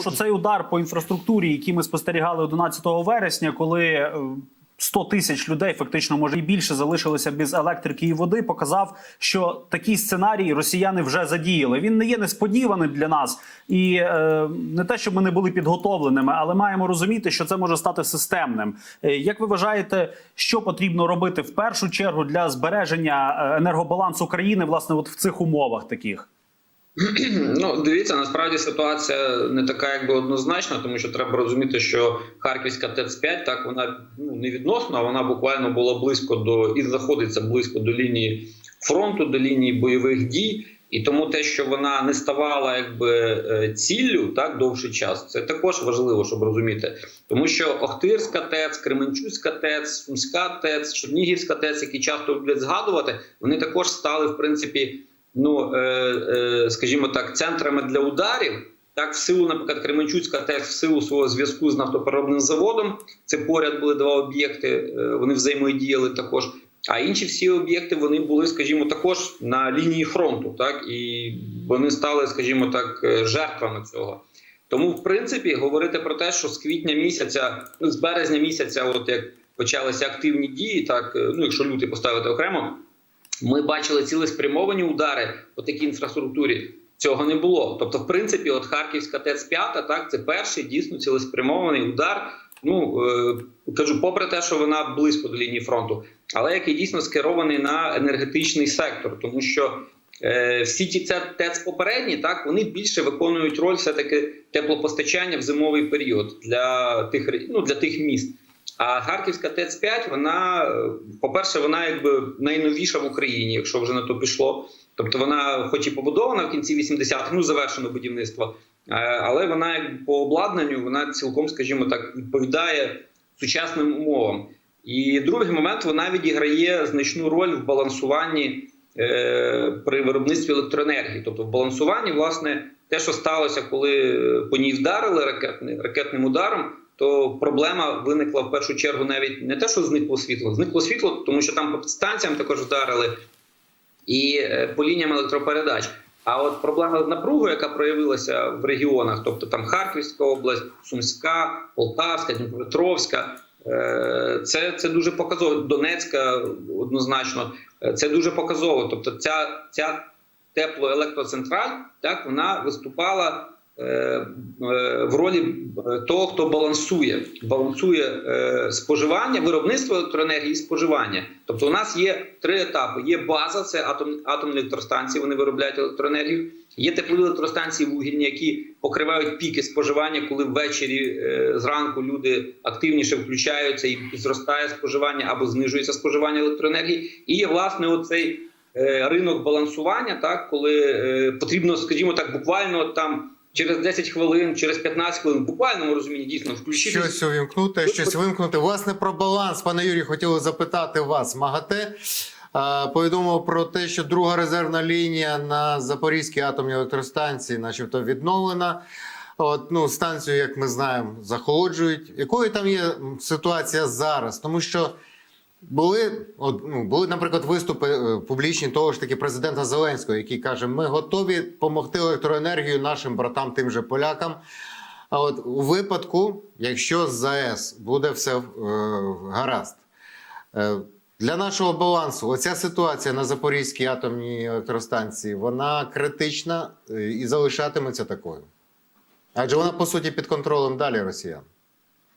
Що цей удар по інфраструктурі, який ми спостерігали 11 вересня, коли е, 100 тисяч людей, фактично може і більше, залишилися без електрики і води, показав, що такий сценарій росіяни вже задіяли. Він не є несподіваним для нас, і е, не те, щоб ми не були підготовленими, але маємо розуміти, що це може стати системним. Е, як ви вважаєте, що потрібно робити в першу чергу для збереження е, енергобалансу країни, власне, от в цих умовах таких? Ну, дивіться, насправді ситуація не така, якби однозначна, тому що треба розуміти, що Харківська ТЕЦ-5, так вона ну не відносно, а вона буквально була близько до і знаходиться близько до лінії фронту, до лінії бойових дій. І тому те, що вона не ставала якби е, ціллю так довший час, це також важливо, щоб розуміти, тому що Охтирська ТЕЦ, Кременчуцька ТЕЦ, Сумська ТЕЦ, Чернігівська ТЕЦ, які часто люблять згадувати, вони також стали в принципі ну е, е, скажімо так, центрами для ударів. Так, в силу, наприклад, Кременчуцька ТЕЦ в силу свого зв'язку з нафтопереробним заводом. Це поряд були два об'єкти. е, Вони взаємодіяли також. А інші всі об'єкти вони були, скажімо, також на лінії фронту, так і вони стали, скажімо так, жертвами цього. Тому, в принципі, говорити про те, що з квітня місяця, ну, з березня місяця, от як почалися активні дії, так ну якщо лютий поставити окремо, ми бачили цілеспрямовані удари по такій інфраструктурі. Цього не було. Тобто, в принципі, от Харківська ТЕЦ 5 так це перший дійсно цілеспрямований удар. Ну е, кажу, попри те, що вона близько до лінії фронту, але який дійсно скерований на енергетичний сектор, тому що е, всі ті ТЕЦ попередні, так вони більше виконують роль все таки теплопостачання в зимовий період для тих ну, для тих міст. А Харківська ТЕЦ 5 вона, по-перше, вона якби найновіша в Україні, якщо вже на то пішло. Тобто вона, хоч і побудована в кінці 80-х, ну завершено будівництво, е, але вона як по обладнанню вона цілком, скажімо так, відповідає сучасним умовам. І другий момент вона відіграє значну роль в балансуванні е, при виробництві електроенергії, тобто в балансуванні, власне, те, що сталося, коли по ній вдарили ракетним, ракетним ударом, то проблема виникла в першу чергу навіть не те, що зникло світло, зникло світло, тому що там по підстанціям також вдарили і е, по лініям електропередач. А от проблема з напругою, яка проявилася в регіонах, тобто там Харківська область, Сумська, Полтавська, Дніпропетровська, е, це, це дуже показово. Донецька однозначно, е, це дуже показово. Тобто, ця, ця теплоелектроцентраль, так вона виступала в ролі е, того, хто балансує, балансує е, споживання, виробництво електроенергії і споживання. Тобто, у нас є три етапи: є база, це атом, атомні електростанції, вони виробляють електроенергію. Є теплові електростанції вугільні, які покривають піки споживання, коли ввечері е, зранку люди активніше включаються і зростає споживання або знижується споживання електроенергії. І є власне оцей е, ринок балансування, так коли е, потрібно, скажімо так, буквально там. Через 10 хвилин, через 15 хвилин, в буквальному розумінні дійсно включити Щось увімкнути, щось вимкнути. Власне, про баланс, пане Юрій, хотіли запитати вас. МАГАТЕ повідомив про те, що друга резервна лінія на Запорізькій атомній електростанції, начебто, відновлена. От, ну, станцію, як ми знаємо, захолоджують. Якою там є ситуація зараз? Тому що були, от, ну, були, наприклад, виступи е, публічні того ж таки президента Зеленського, який каже: ми готові допомогти електроенергію нашим братам, тим же полякам. А от у випадку, якщо з ЗАЕС буде все е, гаразд, е, для нашого балансу, оця ситуація на Запорізькій атомній електростанції, вона критична е, і залишатиметься такою. Адже вона, по суті, під контролем далі росіян.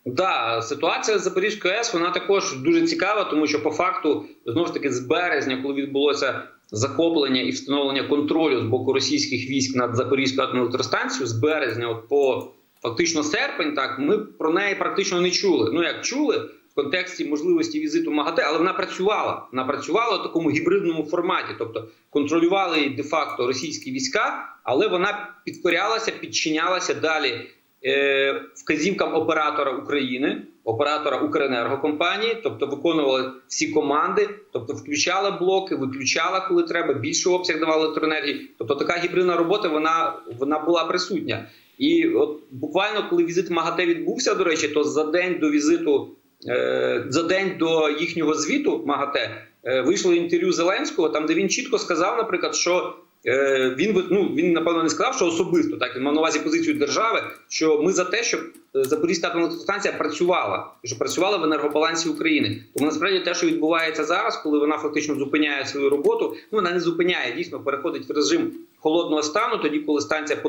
Да, ситуація з Запорізькою АЕС вона також дуже цікава, тому що по факту знову ж таки з березня, коли відбулося захоплення і встановлення контролю з боку російських військ над Запорізькою атомною електростанцією, з березня, от по фактично серпень, так ми про неї практично не чули. Ну як чули в контексті можливості візиту МАГАТЕ, але вона працювала. Вона працювала в такому гібридному форматі, тобто контролювали де-факто російські війська, але вона підкорялася, підчинялася далі вказівкам оператора України, оператора Укренергокомпанії, тобто виконувала всі команди, тобто включала блоки, виключала, коли треба, більший обсяг давала електроенергії. Тобто така гібридна робота вона, вона була присутня. І от буквально, коли візит МАГАТЕ відбувся, до речі, то за день до візиту, е, за день до їхнього звіту МАГАТЕ е, вийшло інтерв'ю Зеленського, там де він чітко сказав, наприклад, що е, він би- ну він напевно не сказав, що особисто так він мав на увазі позицію держави, що ми за те, щоб е, Запорізька атомна електростанція працювала, і щоб працювала в енергобалансі України. Тому насправді те, що відбувається зараз, коли вона фактично зупиняє свою роботу, ну вона не зупиняє, дійсно переходить в режим холодного стану, тоді коли станція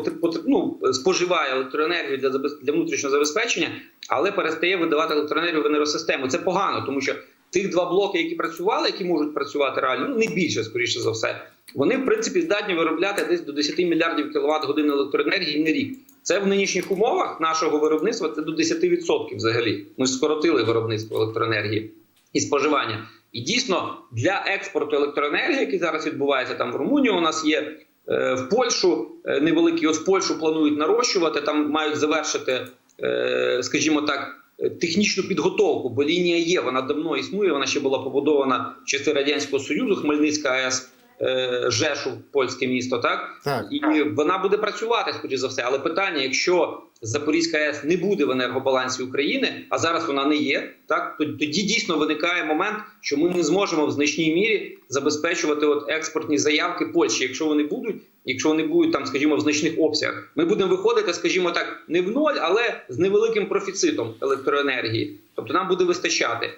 ну, споживає електроенергію для для внутрішнього забезпечення, але перестає видавати електроенергію в енергосистему. Це погано, тому що тих два блоки, які працювали, які можуть працювати реально, ну не більше, скоріше за все, вони в принципі здатні виробляти десь до 10 мільярдів кіловат годин електроенергії на рік. Це в нинішніх умовах нашого виробництва це до 10% взагалі. Ми ж скоротили виробництво електроенергії і споживання. І дійсно для експорту електроенергії, який зараз відбувається там в Румунії, у нас є е, в Польщу е, невеликі. От в Польщу планують нарощувати. Там мають завершити, е, скажімо так. Е, Технічну підготовку, бо лінія є, вона давно існує. Вона ще була побудована в часи радянського союзу, Хмельницька АЕС, е, Жешув, польське місто. Так Так. і вона буде працювати, скоріш за все. Але питання: якщо Запорізька АЕС не буде в енергобалансі України, а зараз вона не є, так тоді дійсно виникає момент, що ми не зможемо в значній мірі забезпечувати от експортні заявки Польщі, якщо вони будуть. Якщо вони будуть там, скажімо, в значних обсягах, ми будемо виходити, скажімо так, не в ноль, але з невеликим профіцитом електроенергії. Тобто нам буде вистачати,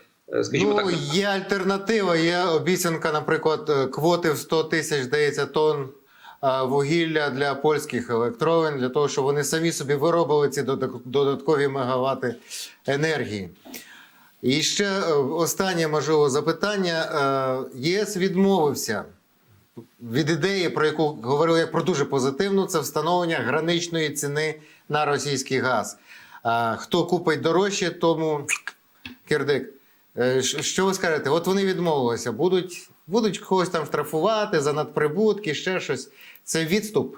скажімо Ну, так. є альтернатива, є обіцянка, наприклад, е, квоти в 100 тисяч, здається, тонн е, вугілля для польських електровин, для того, щоб вони самі собі виробили ці додаткові мегавати енергії. І ще е, останнє можливо запитання. Е, ЄС відмовився від ідеї, про яку говорили як про дуже позитивну, це встановлення граничної ціни на російський газ. Хто купить дорожче, тому кирдик. Е, Що ви скажете? От вони відмовилися, будуть, будуть когось там штрафувати за надприбутки, ще щось. Це відступ.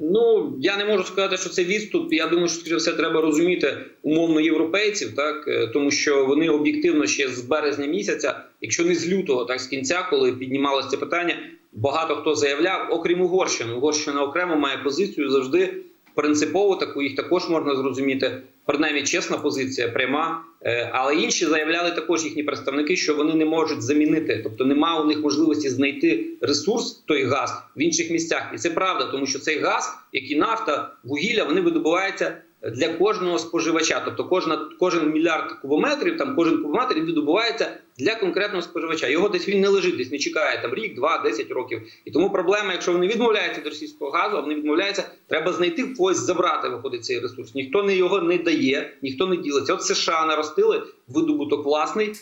Ну я не можу сказати, що це відступ. Я думаю, що все треба розуміти умовно європейців, так е, тому що вони об'єктивно ще з березня місяця, якщо не з лютого, так з кінця, коли піднімалося це питання, багато хто заявляв, окрім Угорщини. Угорщина окремо має позицію завжди принципово таку їх також можна зрозуміти. Принаймні чесна позиція, пряма. Е, Але інші заявляли також їхні представники, що вони не можуть замінити, тобто немає у них можливості знайти ресурс, той газ в інших місцях. І це правда, тому що цей газ, як і нафта, вугілля, вони видобуваються для кожного споживача. Тобто кожна, кожен мільярд кубометрів, там кожен кубометр він видобувається для конкретного споживача. Його десь він не лежить, десь не чекає там рік, два, десять років. І тому проблема, якщо вони відмовляються від російського газу, а вони відмовляються, треба знайти в когось забрати виходить цей ресурс. Ніхто не його не дає, ніхто не ділиться. От США наростили видобуток власний,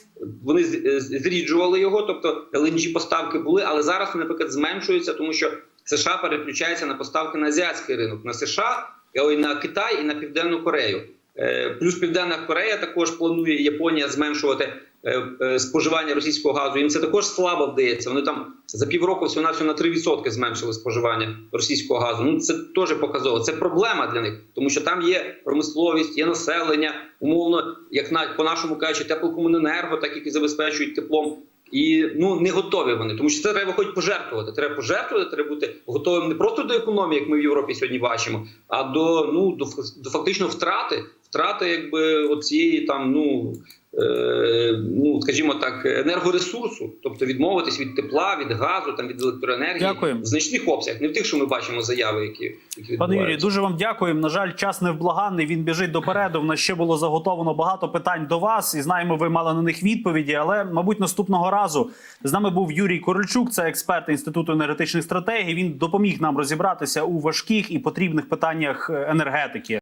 вони е, зріджували його, тобто LNG поставки були, але зараз наприклад, зменшуються, тому що США переключається на поставки на азіатський ринок, на США, ой, на Китай і на Південну Корею. Е, Плюс Південна Корея також планує Японія зменшувати е, е, споживання російського газу. Їм це також слабо вдається. Вони там за півроку всього на всього на 3% зменшили споживання російського газу. Ну це теж показово. Це проблема для них, тому що там є промисловість, є населення, умовно, як на по нашому кажучи, теплокомуненерго, так які забезпечують теплом. І ну не готові вони, тому що це треба хоч пожертвувати. Треба пожертвувати, треба бути готовим не просто до економії, як ми в Європі сьогодні бачимо, а до ну до, до фактично втрати, втрати, якби оцієї там ну. Е, ну, скажімо так, енергоресурсу, тобто відмовитись від тепла, від газу, там від електроенергії Дякую. в значних обсягах, не в тих, що ми бачимо заяви, які, які Пане. Юрію, дуже вам дякуємо. На жаль, час невблаганний. Він біжить допереду. В нас ще було заготовано багато питань до вас, і знаємо, ви мали на них відповіді. Але, мабуть, наступного разу з нами був Юрій Корольчук, це експерт інституту енергетичних стратегій. Він допоміг нам розібратися у важких і потрібних питаннях е, енергетики.